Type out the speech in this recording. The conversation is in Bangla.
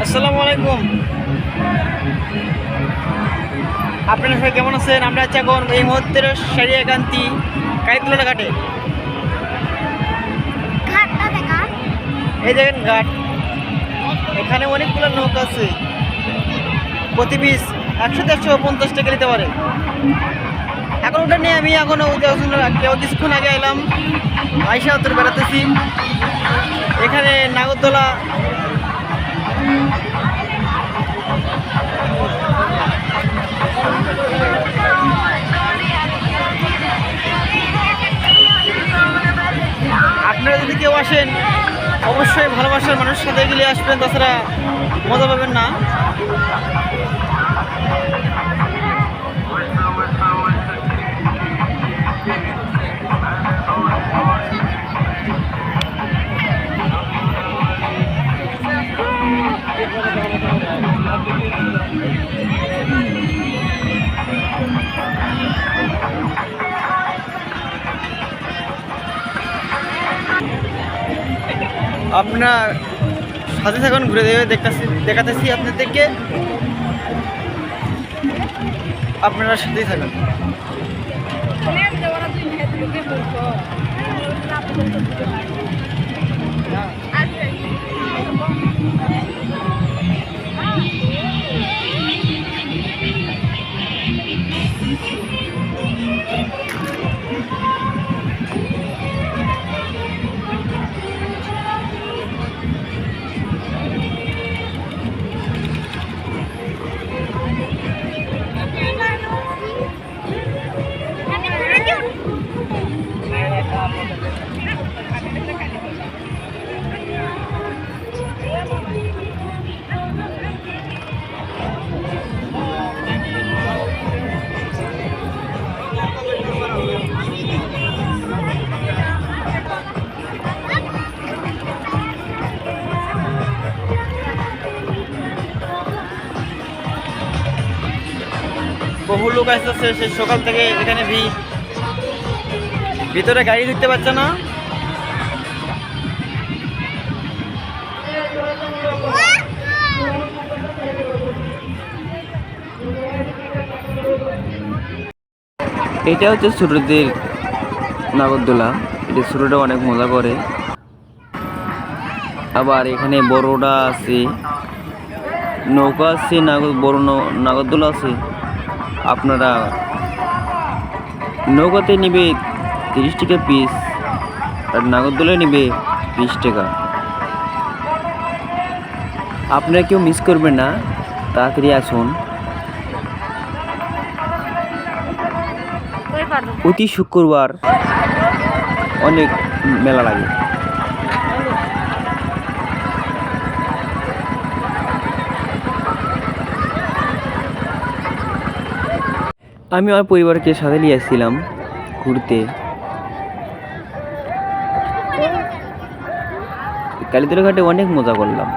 আসসালামু আলাইকুম। আপনারা সবাই কেমন আছেন? আমরা আছি এখন এই মুহূর্তের সারিয়াকান্তি কাইতুলা ঘাটে। এই দেখেন ঘাট। এখানে অনেকগুলো নৌকা আছে। প্রতি পিস একশো দেড়শো পঞ্চাশ টাকা নিতে পারে। এখন ওটা নিয়ে আমি এখন কেউ কিছুক্ষণ আগে এলাম। আইসা উত্তর বেড়াতেছি। এখানে নাগরদোলা যদি কেউ আসেন অবশ্যই ভালোবাসার মানুষের সাথে গেলে আসবেন তাছাড়া মজা পাবেন না। আপনার সাথে থাকুন ঘুরে দেবে দেখতেছি দেখাতেছি আপনাদেরকে। আপনারা সাথেই থাকুন। বহু লোক আসতেছে সেই সকাল থেকে এখানে ভিড়। ভিতরে গাড়ি দেখতে পাচ্ছে না। এটা হচ্ছে ছোটদের নাগরদোলা। এটা ছোটটা অনেক মজা করে। আবার এখানে বড়টা আছে। নৌকা আছে নাগর বড় নাগরদোলা আছে। আপনারা নৌকাতে নেবে তিরিশ টাকা পিস আর নাগরদোলায় নেবে বিশ টাকা। আপনারা কেউ মিস করবেন না তাড়াতাড়ি আসুন। প্রতি শুক্রবার অনেক মেলা লাগে। আমি আমার পরিবারকে সাথে নিয়ে আসছিলাম ঘুরতে। কালীতলা ঘাটে অনেক মজা করলাম।